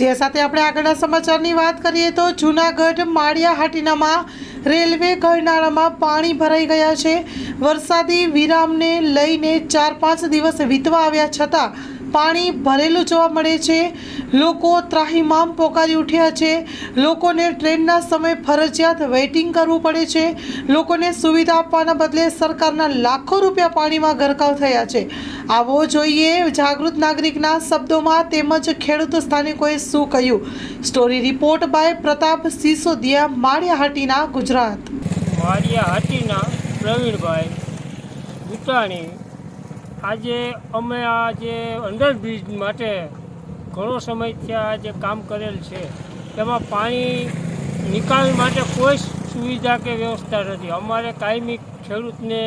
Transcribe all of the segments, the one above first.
જે સાથે આપણે આગળના સમાચારની વાત કરીએ તો જૂનાગઢ માળિયા હાટીનામાં રેલવે ગરનાળામાં પાણી ભરાઈ ગયા છે. વરસાદી વિરામને લઈને ચાર પાંચ દિવસ વીતવા આવ્યા છતાં પાણી ભરેલું જોવા મળે છે. લોકો ત્રાહિમામ પોકારી ઉઠ્યા છે. લોકોને ટ્રેનના સમય ફરજિયાત વેઇટિંગ કરવું પડે છે. લોકોને સુવિધા આપવાના બદલે સરકારના લાખો રૂપિયા પાણીમાં ગરકાવ થયા છે. આવો જોઈએ જાગૃત નાગરિકના શબ્દોમાં તેમજ ખેડૂત સ્થાનિકોએ શું કહ્યું? Story report by Pratap Sisodia, Maliyahatina, Gujarat. Maliyahatina Pravinbhai Butani આજે અમે આ જે અંડરબ્રિજ માટે ઘણો સમયથી આ જે કામ કરેલ છે, તેમાં પાણી નિકાલ માટે કોઈ સુવિધા કે વ્યવસ્થા નથી. અમારે કાયમી ખેડૂતને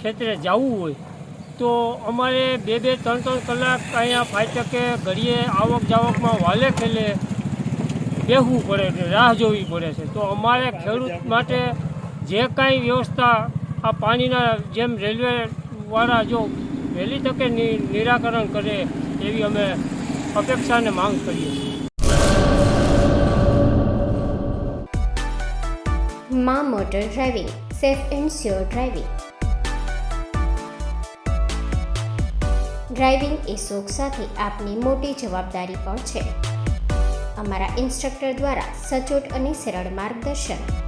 ખેતરે જવું હોય તો અમારે બે બે, ત્રણ ત્રણ કલાક અહીંયા ફાટકે ઘડીએ આવક જાવકમાં વાલે ખેલે બેહવું પડે છે રાહ જોવી પડે છે. તો અમારે ખેડૂત માટે જે કાંઈ વ્યવસ્થા આ પાણીના જેમ રેલવેવાળા જો વહેલી તકે નિરાકરણ કરે એવી અમે અપેક્ષા અને માંગ કરીએ છીએ. મા motor driving, safe and sure driving. Driving એ શોખ સાથે આપની મોટી જવાબદારી પણ છે. અમારા ઇન્સ્ટ્રક્ટર દ્વારા સચોટ અને સરળ માર્ગદર્શન.